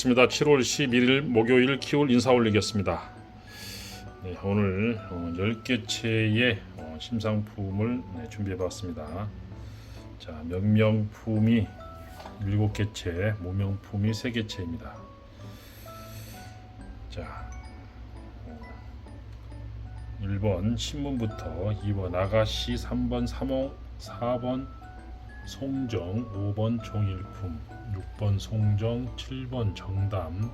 있습니다. 7월 11일 목요일 키울 인사 올리겠습니다. 네, 오늘 어, 10개 채의 어, 심상품을 네, 준비해 봤습니다. 자, 명명품이 7개 채, 모명품이 3개 채입니다. 자, 어, 1번 신문부터 2번 아가씨, 3번 삼홍, 4번 송정, 5번 종일품, 6번 송정, 7번 정담,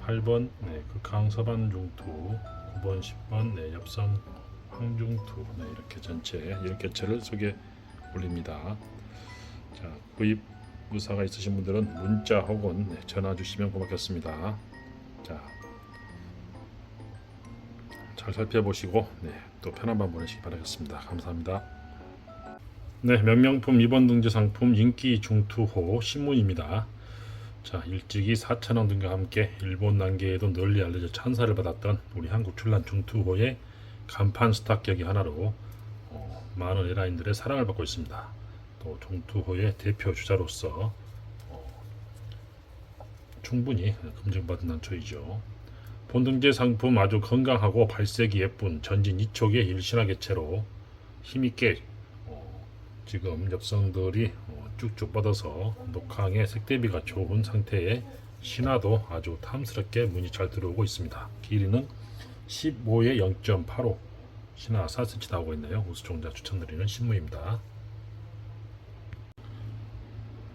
8번 네, 극항 서반 중투, 9번 10번 네, 엽성 황중투 네, 이렇게 전체 10개체를 소개 올립니다. 자, 구입 의사가 있으신 분들은 문자 혹은 네, 전화 주시면 고맙겠습니다. 자, 잘 살펴보시고 네, 또 편한 밤 보내시기 바라겠습니다. 감사합니다. 네, 명명품 2번 등재 상품 인기 중투호 신문입니다. 자, 일찍이 4천원 등과 함께 일본 난개에도 널리 알려져 찬사를 받았던 우리 한국 출란 중투호의 간판 스타격이 하나로 어, 많은 에라인들의 사랑을 받고 있습니다. 또 중투호의 대표 주자로서 어, 충분히 검증받은 난초이죠. 본등재 상품 아주 건강하고 발색이 예쁜 전진 2촉의 일신화 개체로 힘있게 어, 지금 엽성들이 어, 쭉쭉 뻗어서 녹항의 색대비가 좋은 상태에 신화도 아주 탐스럽게 문이 잘 들어오고 있습니다. 길이는 15에 0.85 신화 4cm 나오고 있네요. 우수종자 추천드리는 신무입니다.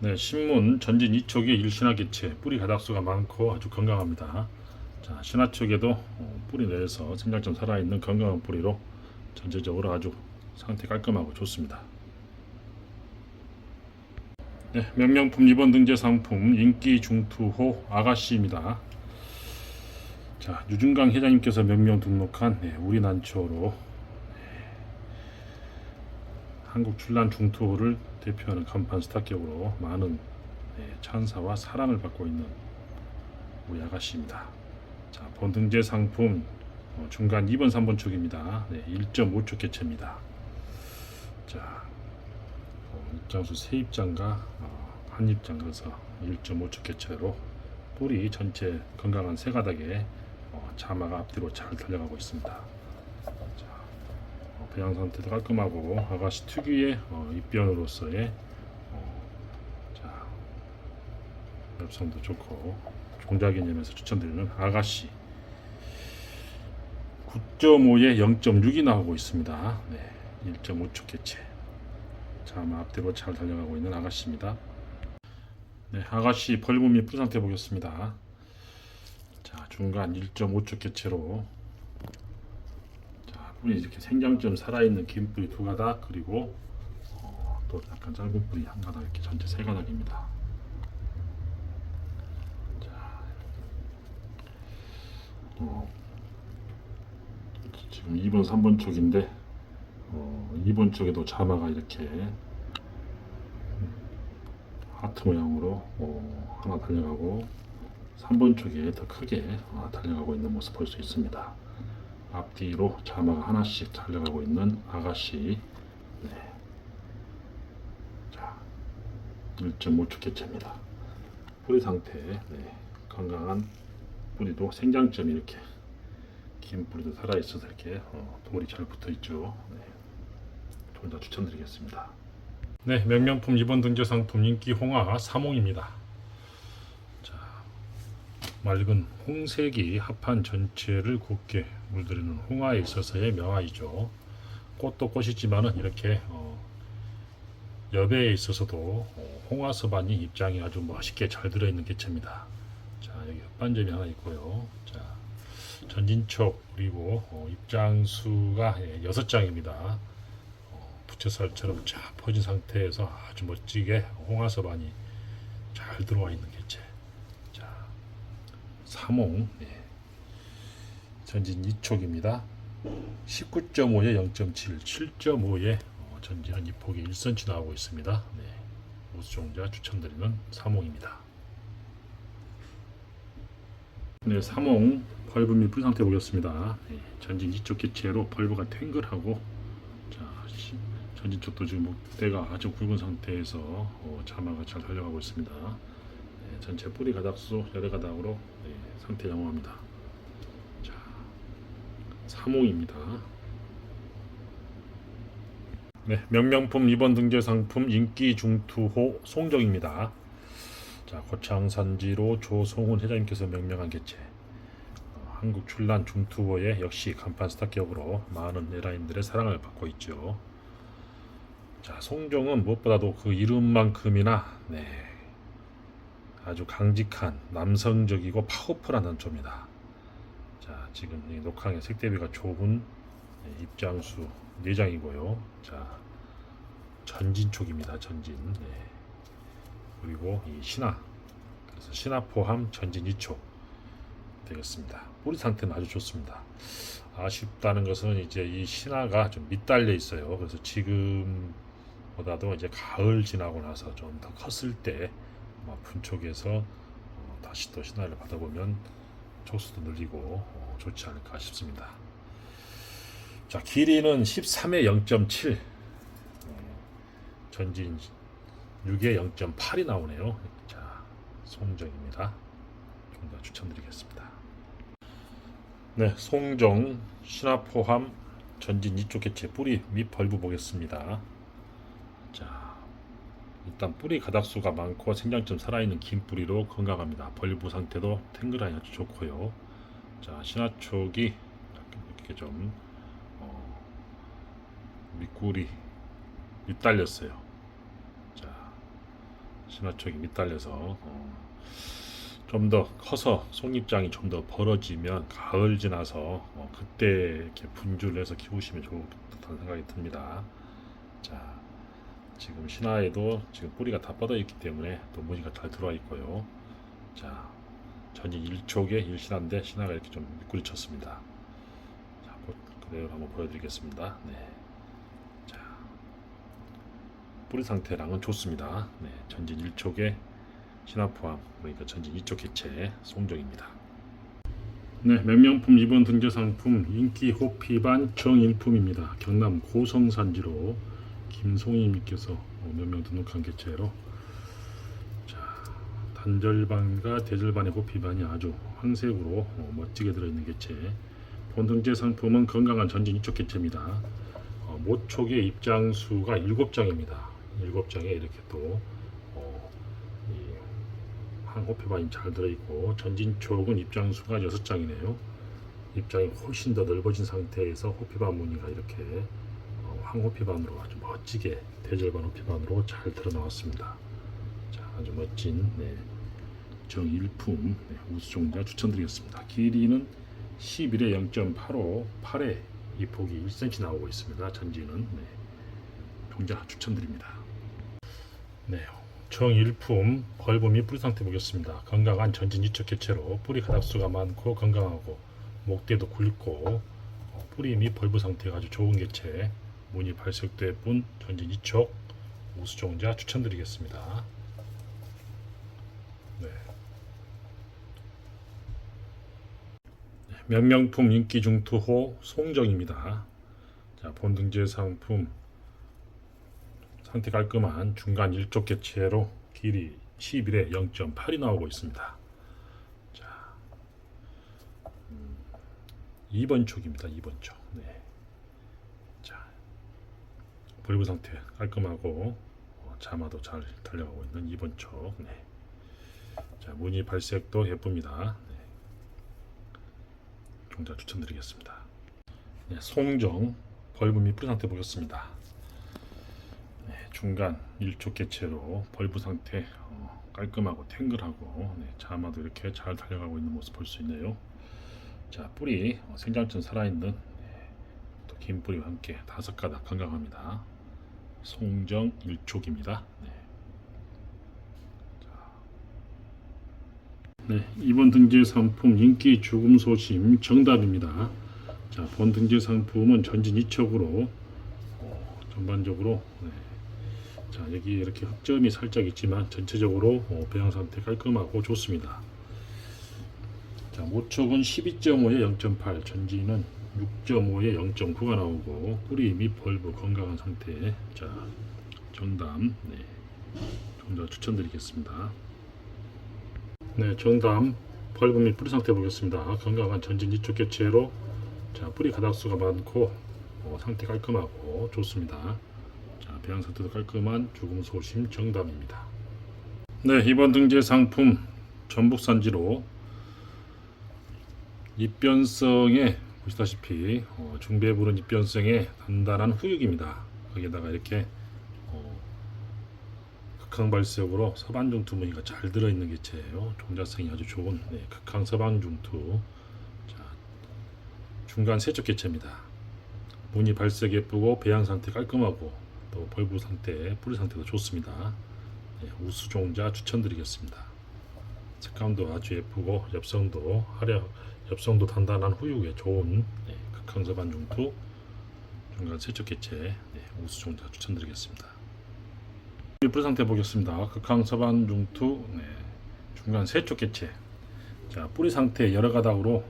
네, 신문 전진 2촉의 일신화 개체 뿌리 가닥수가 많고 아주 건강합니다. 자, 신화 쪽에도 어, 뿌리 내에서 생장점 살아있는 건강한 뿌리로 전체적으로 아주 상태 깔끔하고 좋습니다. 네, 명명품 2번 등재 상품 인기 중투호 아가씨입니다. 자, 유준강 회장님께서 명명 등록한 네, 우리 난초로 네, 한국 출란 중투호를 대표하는 간판 스타격으로 많은 네, 찬사와 사랑을 받고 있는 우리 아가씨입니다. 자, 본등재 상품 어, 중간 2번, 3번 축입니다. 네, 1.5초 개체입니다. 자, 어, 입장수 세 입장과 어, 한 입장 그래서 1.5초 개체로 뿌리 전체 건강한 세 가닥에 어, 자마가 앞뒤로 잘 달려가고 있습니다. 자, 어, 배양 상태도 깔끔하고 아가씨 특유의 어, 입변으로서의 엽성도 좋고 종자 개념에서 추천드리는 아가씨 9.5에 0.6이 나오고 있습니다. 네, 1.5초 개체. 자마 앞뒤로 잘 달려가고 있는 아가씨입니다. 네, 아가씨 벌금이 뿌 상태 보겠습니다. 자, 중간 1.5초 개체로 자, 뿌리 이렇게 생장점 살아있는 긴 뿌리 두 가닥 그리고 어, 또 약간 짧은 뿌리 한 가닥 이렇게 전체 세 가닥입니다. 자, 어, 지금 2번, 3번 쪽인데 어, 2번 쪽에도 자마가 이렇게 하트 모양으로 어, 하나 달려가고 3번 쪽에 더 크게 어, 달려가고 있는 모습 볼 수 있습니다. 앞뒤로 자마가 하나씩 달려가고 있는 아가씨 네. 자 1.5초 개체입니다. 뿌리 상태 네. 건강한 뿌리도 생장점이 이렇게 긴 뿌리도 살아있어서 이렇게 어, 돌이 잘 붙어있죠. 네. 둘다 추천드리겠습니다. 네, 명명품 2번 등재 상품 인기 홍화 사몽입니다. 자, 맑은 홍색이 합판 전체를 곱게 물들이는 홍화에 있어서의 명화이죠. 꽃도 꽃이지만은 이렇게 어, 여배에 있어서도 어, 홍화 서반이 입장이 아주 멋있게 잘 들어있는 개체입니다. 자, 여기 흙반점이 하나 있고요. 자, 전진촉 그리고 어, 입장수가 예, 여섯 장입니다. 부채살처럼 쫙 퍼진 상태에서 아주 멋지게 홍화서반이 잘 들어와 있는 개체. 자, 삼홍 예. 전진 2촉입니다. 19.5에 0.7, 7.5에 어, 전진은 2폭이 1cm 나오고 있습니다. 네. 우수종자 추천드리는 삼홍입니다. 네, 삼홍 벌브 풀 상태 보겠습니다. 네, 전진 2촉 개체로 벌브가 탱글하고 자, 시- 전진 쪽도 지금 목대가 아주 굵은 상태에서 어, 자마가 잘 달려가고 있습니다. 네, 네, 전체 뿌리 가닥수 여러 가닥으로 네, 상태 양호합니다. 자, 3호입니다. 네, 명명품 2번 등재 상품 인기 중투호 송정입니다. 자, 고창산지로 조송훈 회장님께서 명명한 개체. 어, 한국 출란 중투호에 역시 간판 스타 기업으로 많은 에라인들의 사랑을 받고 있죠. 자, 송정은 무엇보다도 그 이름만큼이나 네, 아주 강직한 남성적이고 파워풀한 단초입니다. 자, 지금 이 녹항의 색대비가 좋은 네, 입장수 내장이고요. 자, 전진촉입니다. 전진. 네. 그리고 이 신화. 그래서 신화 포함 전진 2촉 되겠습니다. 뿌리 상태는 아주 좋습니다. 아쉽다는 것은 이제 이 신화가 좀 밑달려 있어요. 그래서 지금 보다도 이제 가을 지나고 나서 좀 더 컸을 때 아마 분촉에서 어, 다시 또 신화를 받아보면 촉수도 늘리고 어, 좋지 않을까 싶습니다. 자 길이는 13에 0.7 전진 6에 0.8이 나오네요. 자 송정입니다. 좀 더 추천드리겠습니다. 네, 송정 신화 포함 전진 이쪽 개체 뿌리 밑 벌브 보겠습니다. 자, 일단 뿌리 가닥수가 많고 생장점 살아있는 긴 뿌리로 건강합니다. 벌브 상태도 탱글하니 아주 좋고요. 자, 신화 쪽이 이렇게 좀 어, 밑굴이 밑달렸어요. 자, 신화 쪽이 밑달려서 어, 좀더 커서 속립장이 좀 더 벌어지면 가을 지나서 어, 그때 이렇게 분주를 해서 키우시면 좋겠다는 생각이 듭니다. 자, 지금 신화에도 지금 뿌리가 다 뻗어 있기 때문에 또 무늬가 잘 들어와 있고요. 자, 전진 1촉에 1신화인데 신화가 이렇게 좀 밑구리 쳤습니다. 자, 보- 그대로 한번 보여드리겠습니다. 네. 자, 뿌리 상태랑은 좋습니다. 네, 전진 1촉에 신화 포함 그러니까 전진 이쪽 개체 송정입니다. 네, 명명품 2번 등재 상품 인기 호피반 정인품입니다. 경남 고성 산지로 김송희님께서 어, 명명 등록한 개체로 자 단절반과 대절반의 호피반이 아주 황색으로 어, 멋지게 들어있는 개체. 본 등재 상품은 건강한 전진 이쪽 개체입니다. 어, 모촉의 입장수가 7장입니다. 7장에 이렇게 또 어, 이 항호피반이 잘 들어있고 전진촉은 입장수가 6장이네요. 입장이 훨씬 더 넓어진 상태에서 호피반 무늬가 이렇게 어, 황호피반으로 아주 멋지게 대절반 호피반으로 잘 드러 나왔습니다. 자, 아주 멋진 네, 정일품 네, 우수종자 추천드리겠습니다. 길이는 11에 0.85, 8에 이 폭이 1cm 나오고 있습니다. 전지는 네, 종자 추천드립니다. 네, 정일품 벌봄이 뿌리 상태 보겠습니다. 건강한 전진 이쪽 개체로 뿌리 가닥수가 많고 건강하고 목대도 굵고 어, 뿌리 및 벌브 상태가 아주 좋은 개체 무늬 발색도 예쁜 전진 이쪽 우수종자 추천드리겠습니다. 네. 네, 명명품 인기 중투호 송정입니다. 자, 본등재 상품 상태 깔끔한 중간 일쪽 개체로 길이 11에 0.8이 나오고 있습니다. 자, 음, 2번 촉입니다. 2번 촉. 네. 자, 볼브 상태 깔끔하고 어, 자마도 잘 달려가고 있는 2번 촉. 네. 자, 무늬 발색도 예쁩니다. 네. 종자 추천드리겠습니다. 네, 송정 벌브 및 뿌리 상태 보겠습니다. 네, 중간 일촉 개체로 벌브 상태 어, 깔끔하고 탱글하고 네, 자마도 이렇게 잘 달려가고 있는 모습 볼 수 있네요. 자 뿌리 어, 생장점 살아있는 네, 또긴 뿌리와 함께 다섯 가닥 건강합니다. 송정 일촉입니다. 네. 자, 네, 이번 등재 상품 인기 죽음 소심 정답입니다. 자, 본 등재 상품은 전진 이촉으로 어, 전반적으로 네. 자 여기 이렇게 흑점이 살짝 있지만 전체적으로 어, 배양 상태 깔끔하고 좋습니다. 자 모촉은 12.5에 0.8, 전지는 6.5에 0.9가 나오고 뿌리 및 벌브 건강한 상태. 자 정답 네, 정답 추천드리겠습니다. 네, 정담 벌금 및 뿌리 상태 보겠습니다. 건강한 전진 이쪽 개체로 자 뿌리 가닥수가 많고 어, 상태 깔끔하고 좋습니다. 자 배양 상태도 깔끔한 죽음 소심 정담입니다. 네 이번 등재 상품 전북 산지로 입변성에 보시다시피 어, 중배 부른 입변성의 단단한 후육입니다. 거기에다가 이렇게 어, 극항발색으로 서반중투 무늬가 잘 들어있는 개체예요. 종자성이 아주 좋은 네, 극항 서반중투. 자, 중간 세척 개체입니다. 무늬 발색 예쁘고 배양 상태 깔끔하고 또 벌부 상태, 뿌리 상태도 좋습니다. 네, 우수 종자 추천드리겠습니다. 색감도 아주 예쁘고 엽성도 화려, 엽성도 단단한 후육에 좋은 네, 극항 서 반중투 중간 세척 개체 네, 우수 종자 추천드리겠습니다. 뿌리 상태 보겠습니다. 극항 서반 중투 네, 중간 세쪽 개체. 자 뿌리 상태 여러 가닥으로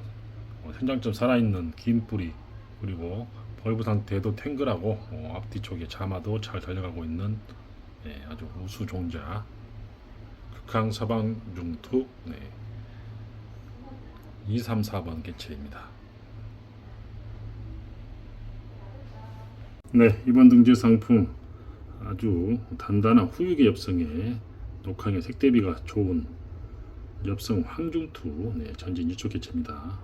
어, 생장점 살아있는 긴 뿌리 그리고 벌브 상태도 탱글하고 어, 앞뒤 쪽에 자마도 잘 달려가고 있는 네, 아주 우수 종자 극항 서방 중투 네, 2, 3, 4번 개체입니다. 네 이번 등재 상품 아주 단단한 후육의 엽성에 녹항의 색대비가 좋은 엽성 황중투 네, 전진 이쪽 개체입니다.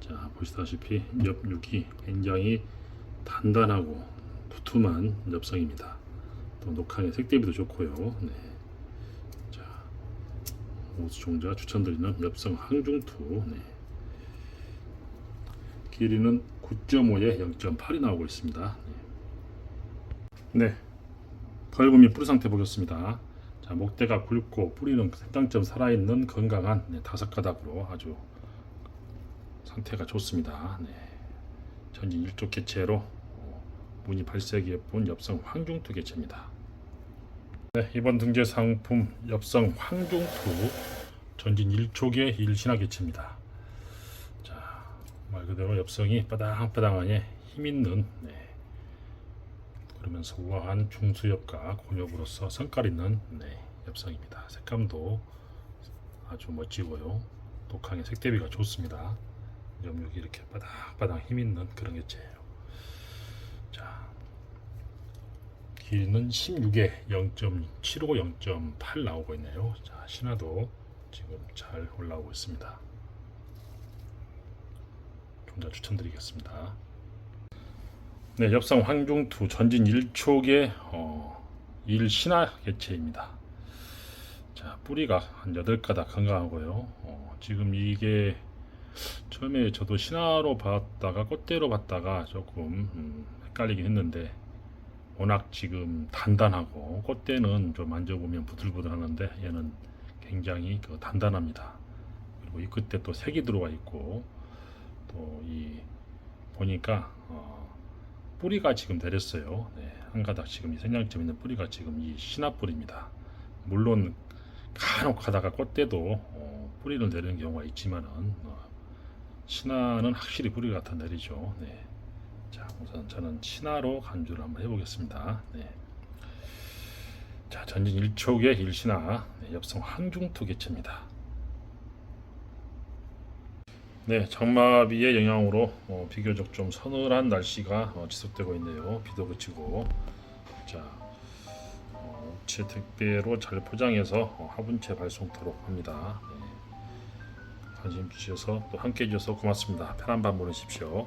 자 보시다시피 엽육이 굉장히 단단하고 두툼한 엽성입니다. 또 녹항의 색대비도 좋고요. 네. 자 우수종자 추천드리는 엽성 황중투 네. 길이는 9.5에 0.8이 나오고 있습니다. 네. 네. 벌금이 뿌리 상태 보겠습니다. 자, 목대가 굵고 뿌리는 생장점 살아있는 건강한 네, 다섯 가닥으로 아주 상태가 좋습니다. 네. 전진 일쪽 개체로 어, 무늬 발색이 예쁜 엽성 황중투 개체입니다. 네, 이번 등재 상품 엽성 황중투 전진 1촉의 일신화 개체입니다. 자, 말 그대로 엽성이 빠당빠당하게 힘있는 네, 그러면서 우아한 중수엽과 곤욕으로서 성깔 있는 네, 엽성입니다. 색감도 아주 멋지고요. 독항의 색대비가 좋습니다. 염육이 이렇게 바닥바닥 힘있는 그런 개체예요. 자, 길이는 16에 0.75, 0.8 나오고 있네요. 자, 신화도 지금 잘 올라오고 있습니다. 종자 추천드리겠습니다. 네, 엽상 황중투 전진 1촉의 어, 일신화 개체입니다. 자, 뿌리가 한 8가닥 건강하고요. 어, 지금 이게 처음에 저도 신화로 봤다가 꽃대로 봤다가 조금 음, 헷갈리긴 했는데 워낙 지금 단단하고 꽃대는 좀 만져보면 부들부들하는데 얘는 굉장히 그 단단합니다. 그리고 이 끝에 또 색이 들어와 있고 또 이 보니까 어, 뿌리가 지금 내렸어요. 네, 한 가닥 지금 이 생장점 있는 뿌리가 지금 이 신화뿌리입니다. 물론 간혹 하다가 꽃대도 어, 뿌리를 내리는 경우가 있지만은 어, 신화는 확실히 뿌리가 더 내리죠. 네. 자, 우선 저는 신화로 간주를 한번 해보겠습니다. 네. 자, 전진 1촉의 일신화 네, 엽성 항중투 개체입니다. 네, 장마비의 영향으로 어, 비교적 좀 서늘한 날씨가 어, 지속되고 있네요. 비도 그치고 자 어, 업체 택배로 잘 포장해서 어, 화분채 발송토록 합니다. 네. 관심 주셔서 또 함께 해주셔서 고맙습니다. 편한 밤 보내십시오.